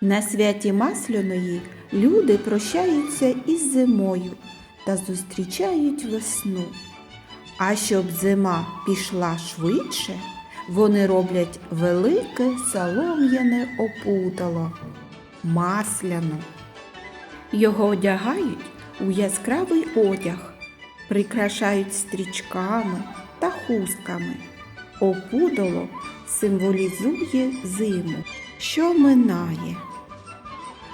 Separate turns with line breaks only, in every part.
На святі Масляної люди прощаються із зимою та зустрічають весну. А щоб зима пішла швидше, вони роблять велике солом'яне опудало масляну. Його одягають у яскравий одяг, прикрашають стрічками та хустками. Опудало символізує зиму, що минає.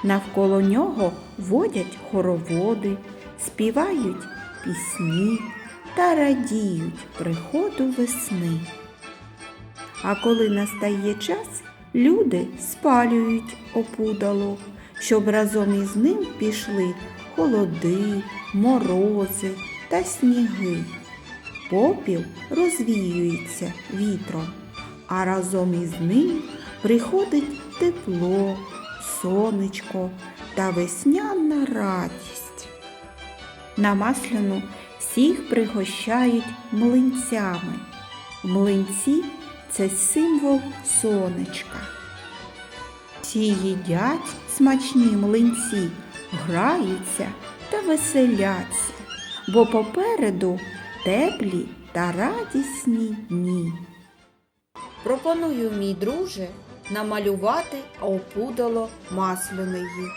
Навколо нього водять хороводи, співають пісні та радіють приходу весни. А коли настає час, люди спалюють опудало, щоб разом із ним пішли холоди, морози та сніги. Попіл розвіюється вітром, а разом із ним приходить тепло, сонечко та весняна радість. На масляну всіх пригощають млинцями. Млинці це символ сонечка. Всі їдять смачні млинці, граються та веселяться, бо попереду теплі та радісні дні. Пропоную, мій друже, намалювати опудало масляної.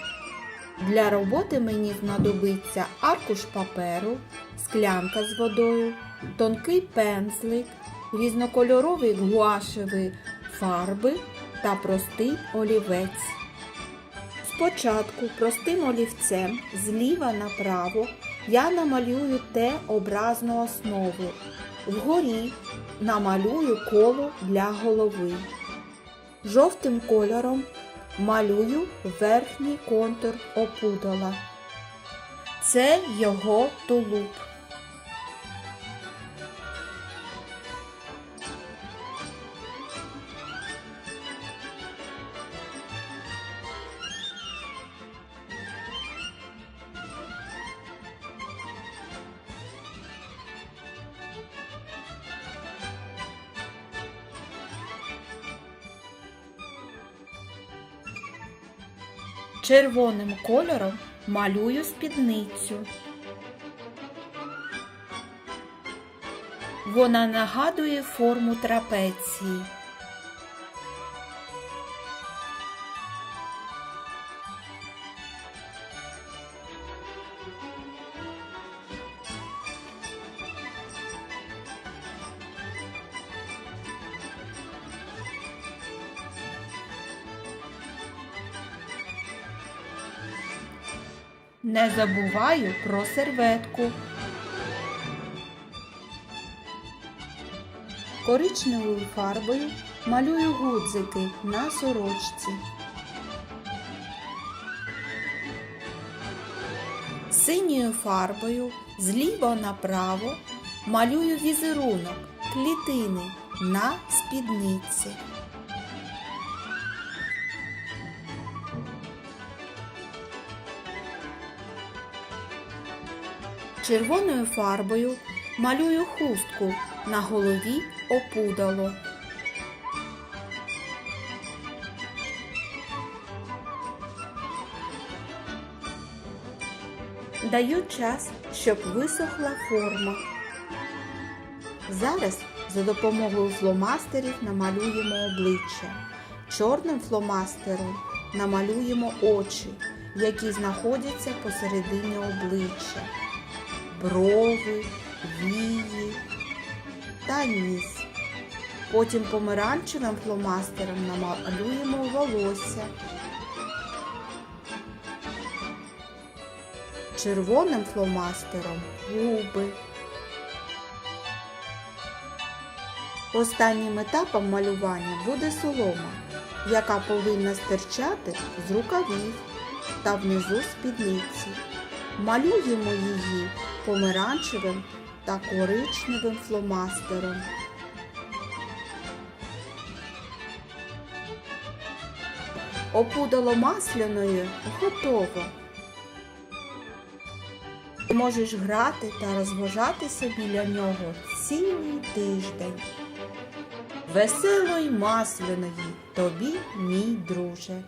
Для роботи мені знадобиться аркуш паперу, склянка з водою, тонкий пензлик, різнокольорові гуашеві фарби та простий олівець. Спочатку простим олівцем зліва направо я намалюю Т-образну основу. Вгорі намалюю коло для голови. Жовтим кольором малюю верхній контур опудала. Це його тулуб. Червоним кольором малюю спідницю. Вона нагадує форму трапеції. Не забуваю про серветку. Коричневою фарбою малюю гудзики на сорочці. Синьою фарбою зліва направо малюю візерунок клітини на спідниці. Червоною фарбою малюю хустку на голові опудало. Даю час, щоб висохла форма. Зараз за допомогою фломастерів намалюємо обличчя. Чорним фломастером намалюємо очі, які знаходяться посередині обличчя брови, вії та ніс. Потім помаранчевим фломастером намалюємо волосся. Червоним фломастером губи. Останнім етапом малювання буде солома, яка повинна стирчати з рукавів та внизу спідниці. Малюємо її помаранчевим та коричневим фломастером. Опудало масляною готово. Ти можеш грати та розважатися біля нього цілий тиждень. Веселої масляної тобі, мій друже.